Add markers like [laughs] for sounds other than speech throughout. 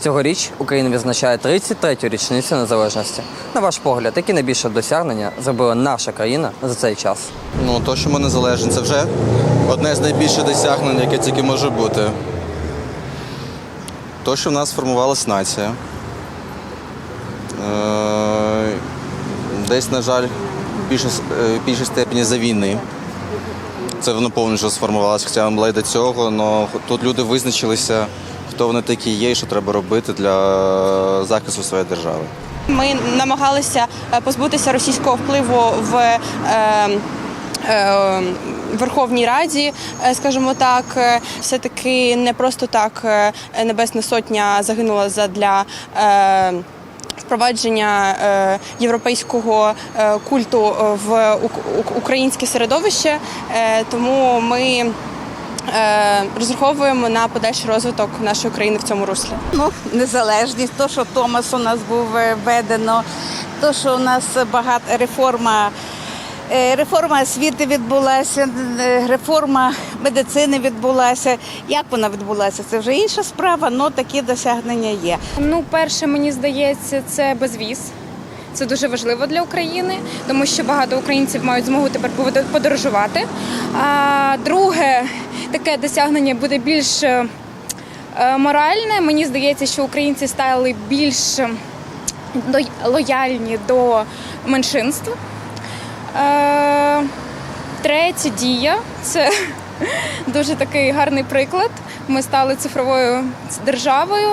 Цьогоріч Україна відзначає 33-ю річницю незалежності. На ваш погляд, які найбільше досягнення зробила наша країна за цей час? Ну, то, що ми незалежні, це вже одне з найбільших досягнень, яке тільки може бути. То, що в нас сформувалась нація. Е, Десь, на жаль, е, в більшій степені за війни. Це воно повністю сформувалося, хоча була до цього, але тут люди визначилися, хто вони такі є і що треба робити для захисту своєї держави. Ми намагалися е, позбутися російського впливу в е, е, Верховній Раді, е, скажімо так, Е, все-таки не просто так е, Небесна Сотня загинула задля. Впровадження е, європейського е, культу е, в ук- ук- українське середовище, тому ми розраховуємо на подальший розвиток нашої країни в цьому руслі. Ну, незалежність, то, що Томас у нас був введено, то, що у нас багата реформа. Е, Реформа освіти відбулася, е, реформа медицини відбулася. Як вона відбулася? Це вже інша справа, але такі досягнення є. Ну, перше, мені здається, це безвіз. Це дуже важливо для України, тому що багато українців мають змогу тепер подорожувати. А друге, таке досягнення буде більш е, моральне. Мені здається, що українці стали більш е, лояльні до меншинств. Е, Третя дія це [laughs] дуже такий гарний приклад. Ми стали цифровою державою.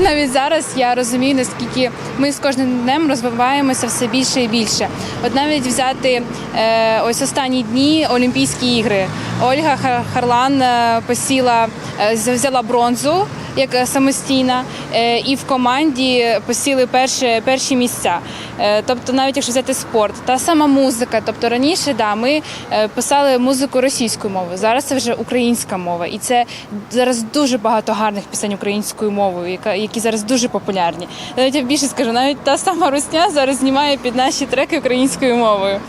Навіть зараз я розумію, наскільки ми з кожним днем розвиваємося все більше і більше. От навіть взяти е, ось останні дні Олімпійські ігри. Ольга Хар- Харлан е, посіла, е, взяла бронзу як е, самостійна, і в команді посіли перші, перші місця. Тобто, навіть якщо взяти спорт, та сама музика. Тобто раніше да, ми писали музику російською мовою, зараз це вже українська мова. І це зараз дуже багато гарних пісень українською мовою, які зараз дуже популярні. Навіть я більше скажу, навіть та сама Русня зараз знімає під наші треки українською мовою.